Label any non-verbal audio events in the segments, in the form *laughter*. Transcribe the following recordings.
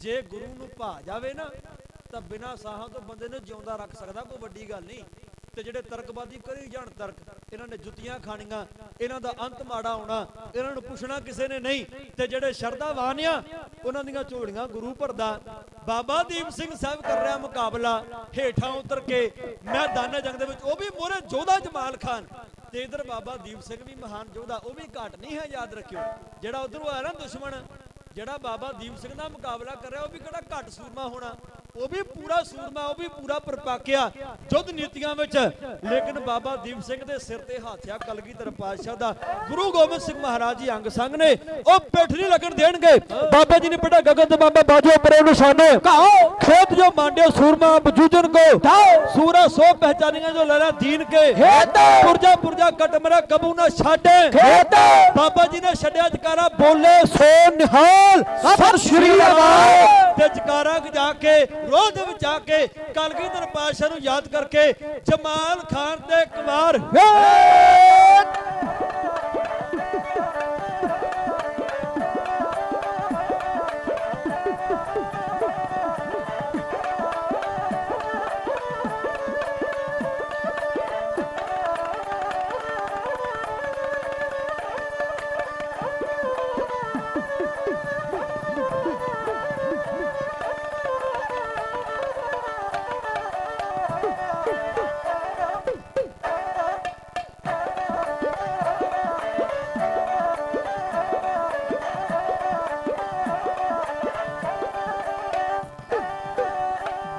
ਜੇ ਗੁਰੂ ਨੂੰ ਭਾ ਜਾਵੇ ਨਾ, ਤਾਂ ਬਿਨਾਂ ਸਾਹਾਂ ਤੋਂ ਬੰਦੇ ਨੂੰ ਜਿਉਂਦਾ ਰੱਖ ਸਕਦਾ, ਕੋਈ ਵੱਡੀ ਗੱਲ ਨਹੀਂ। ਤੇ ਜਿਹੜੇ ਤਰਕਬਾਦੀ ਕਰੀ ਜਾਣ ਤਰਕ, ਇਹਨਾਂ ਨੇ ਜੁੱਤੀਆਂ ਖਾਣੀਆਂ, ਇਹਨਾਂ ਦਾ ਅੰਤ ਮਾੜਾ ਹੋਣਾ, ਇਹਨਾਂ ਨੂੰ ਪੁੱਛਣਾ ਕਿਸੇ ਨੇ ਨਹੀਂ। ਤੇ ਜਿਹੜੇ ਸ਼ਰਧਾਵਾਨ ਆ, ਉਹਨਾਂ ਦੀਆਂ ਝੋਲੀਆਂ ਗੁਰੂ ਭਰਦਾ। ਬਾਬਾ ਦੀਪ ਸਿੰਘ ਸਾਹਿਬ ਕਰ ਰਿਹਾ ਮੁਕਾਬਲਾ, ਹੇਠਾਂ ਉਤਰ ਕੇ ਮੈਦਾਨ ਜੰਗ ਦੇ ਵਿੱਚ, ਉਹ ਵੀ ਮੋਰੇ ਜੋਧਾ ਜਮਾਲ ਖਾਨ। ਤੇ ਇਧਰ ਬਾਬਾ ਦੀਪ ਸਿੰਘ ਵੀ ਮਹਾਨ ਯੋਧਾ ਉਹ ਵੀ ਘਾਟ ਨਹੀਂ ਹੈ, ਯਾਦ ਰੱਖਿਓ। ਜਿਹੜਾ ਉਧਰੋਂ ਆਇਆ ਨਾ ਦੁਸ਼ਮਣ ਜਿਹੜਾ ਬਾਬਾ ਦੀਪ ਸਿੰਘ ਦਾ ਮੁਕਾਬਲਾ ਕਰ ਰਿਹਾ ਉਹ ਵੀ ਕਿਹੜਾ ਘੱਟ ਸੂਰਮਾ ਹੋਣਾ? ਉਹ ਵੀ ਪੂਰਾ ਸੂਰਮਾ ਉਹ ਵੀ ਪੂਰਾ ਪਰਪਾਕਿਆ। ਜੁੱਧ ਨੀਤੀਆਂ ਵਿੱਚ ਲੇਕਿਨ ਬਾਬਾ ਦੀਪ ਸਿੰਘ ਦੇ ਸਿਰ ਤੇ ਹਾਥਿਆ ਕਲਗੀਧਰ ਪਾਤਸ਼ਾਹ ਦਾ। ਗੁਰੂ ਗੋਬਿੰਦ ਸਿੰਘ ਮਹਾਰਾਜ ਜੀ ਅੰਗ ਸੰਗ ਨੇ ਉਹ ਪਿੱਠ ਨਹੀਂ ਲੱਗਣ ਦੇਣਗੇ। ਬਾਬਾ ਜੀ ਨੇ ਬੇਟਾ ਗਗਨ ਤੇ ਬਾਬਾ ਬਾਜੋ ਪਰੇ ਨਿਸ਼ਾਨੇ ਕਾਓ ਖੇਤ ਜੋ ਮਾਂਡਿਓ ਸੂਰਮਾ ਬਜੂਜਨ ਕੋ। ਤਾਓ ਸੂਰਾ ਸੋ ਪਹਿਚਾਨੀਆਂ ਜੋ ਲੜਾ ਦੀਨ ਕੇ। ਖੇਤ। ਪੁਰਜਾ ਪੁਰਜਾ ਕਟ ਮੇਰਾ ਕਬੂ ਨਾ ਛਾੜੇ ਖੇਤ। ਬਾਬਾ ਜੀ ਨੇ ਛੱਡਿਆ ਜਕਾਰਾ ਬੋਲੇ ਸੋ ਨਿਹਾਲ। ਸਤਿ ਸ਼੍ਰੀ ਅਕਾਲ। ਤੇ ਜਕਾਰਾ ਗਜਾ ਕੇ, ਰੋਹ ਦੇ ਵਿੱਚ ਜਾ ਕੇ ਕਲਗੀਧਰ ਪਾਤਸ਼ਾਹ ਨੂੰ ਯਾਦ ਕਰਕੇ ਜਮਾਲ ਖਾਨ ਤੇ ਕੁਮਾਰ।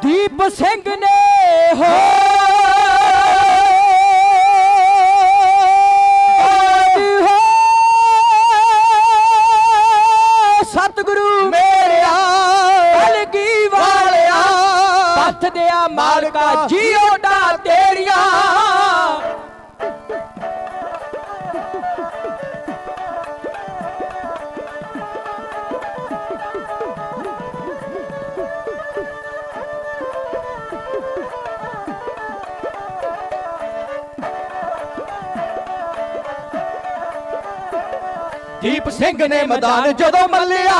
ਦੀਪ ਸਿੰਘ ਨੇ ਹੋ ਸਤਿਗੁਰੂ ਮੇਰਿਆ ਕਲਗੀ ਵਾਲਿਆ ਪੱਥ ਦਿਆ ਮਾਲਕਾ ਜੀਓ ਦਾ ਦੀਪ ਸਿੰਘ ਨੇ ਮੈਦਾਨ ਜਦੋਂ ਮੱਲਿਆ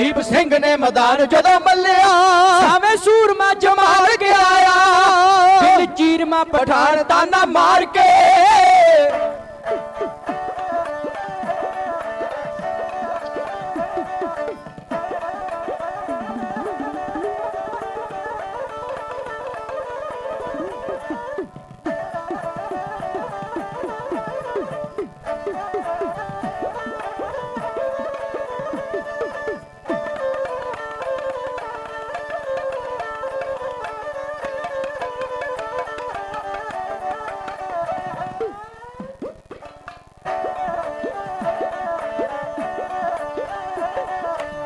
ਦੀਪ ਸਿੰਘ ਨੇ ਮੈਦਾਨ ਜਦੋਂ ਮੱਲਿਆ, ਸਾਵੇਂ ਸੂਰਮਾ ਜਮਾਲ ਗਿਆ ਆ ਦਿਲ ਚੀਰਮਾ ਪਠਾਨ ਤਾਨਾ ਮਾਰ ਕੇ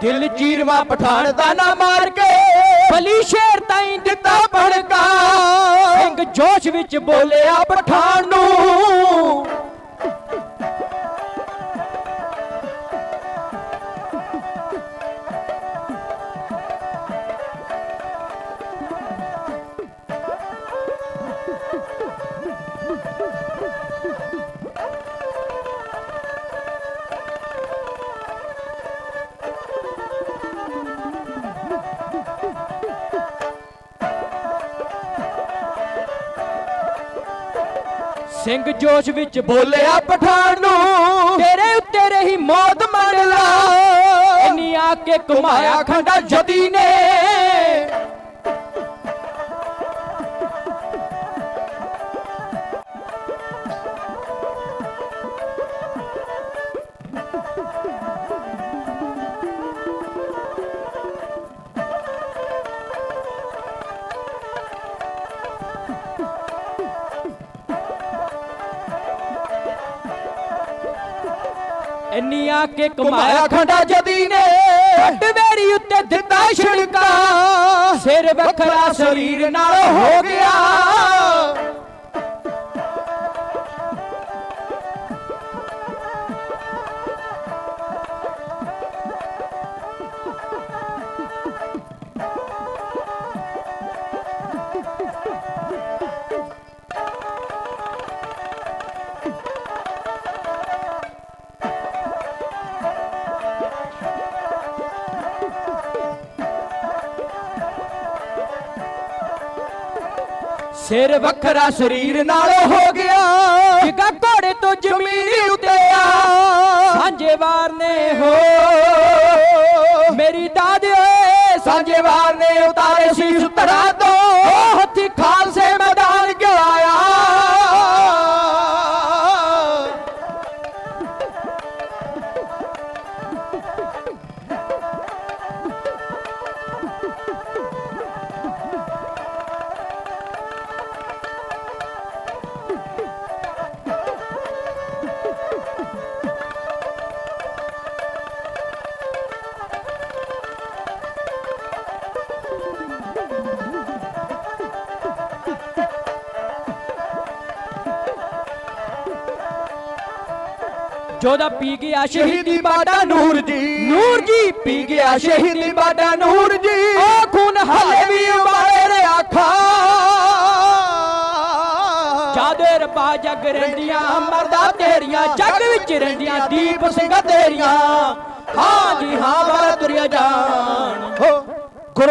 ਦਿਲ ਚੀਰਵਾ ਪਠਾਨ ਤਾਨਾ ਮਾਰ ਕੇ। ਬਲੀ ਸ਼ੇਰ ਤਾਈਂ ਦਿੱਤਾ ਭੜਕਾ। ਸਿੰਘ ਜੋਸ਼ ਵਿੱਚ ਬੋਲਿਆ ਪਠਾਨ ਨੂੰ। ਸਿੰਘ ਜੋਸ਼ ਵਿੱਚ ਬੋਲਿਆ ਪਠਾਨ ਨੂੰ ਤੇਰੇ ਉੱਤੇ ਰਹੀ ਮੌਤ ਮੰਨ ਲਾ। ਇੰਨੀ ਆ ਕੇ ਘੁਮਾਇਆ ਖੰਡਾ ਜਦੀ ਨੇ। ਇੰਨੀ ਆ ਕੇ ਕਮਾਇਆ ਖੰਡਾ ਜਦੀ ਨੇ। ਛੱਟ ਉੱਤੇ ਦਿੱਤਾ ਛਿੜਕਾ। ਸਿਰ ਵੱਖਰਾ ਸਰੀਰ ਨਾਲ ਹੋ ਗਿਆ। *laughs* ਸਿਰ ਵੱਖਰਾ ਸਰੀਰ ਨਾਲ ਹੋ ਗਿਆ। ਜਿਗਾ ਘੋੜੇ ਤੋਂ ਜ਼ਮੀਨ ਉੱਤੇ ਆ। ਸਾਂਝੇਵਾਰ ਨੇ ਹੋ। ਮੇਰੀ ਦਾਦੇ ਓਏ ਸਾਂਝੇਵਾਰ ਨੇ ਉਤਾਰੇ ਸੀਸ ਧਰਾ ਤੋਂ। ਜੋਦਾ ਪੀ ਗਿਆ ਸ਼ਹੀਦੀ ਬਾਡਾ ਨੂਰ ਜੀ। ਨੂਰ ਜੀ। ਪੀ ਗਿਆ ਸ਼ਹੀਦੀ ਬਾਡਾ ਨੂਰ ਜੀ। ਉਹ ਖੂਨ ਹਲੇ ਵੀ ਉਬਾਲੇ ਰੇ ਆਖਾ ਜਾਦੇ ਰੱਬਾ ਜਗ ਰਹਿੰਦੀਆਂ ਮਰਦਾ ਤੇਰੀਆਂ ਜਗ ਵਿੱਚ ਰਹਿੰਦੀਆਂ ਦੀਪ ਸਿੰਘਾਂ ਤੇਰੀਆਂ। ਹਾਂ ਜੀ ਹਾਂ ਬਾਰਾ ਤੁਰਿਆ ਜਾਣ। ਹੋ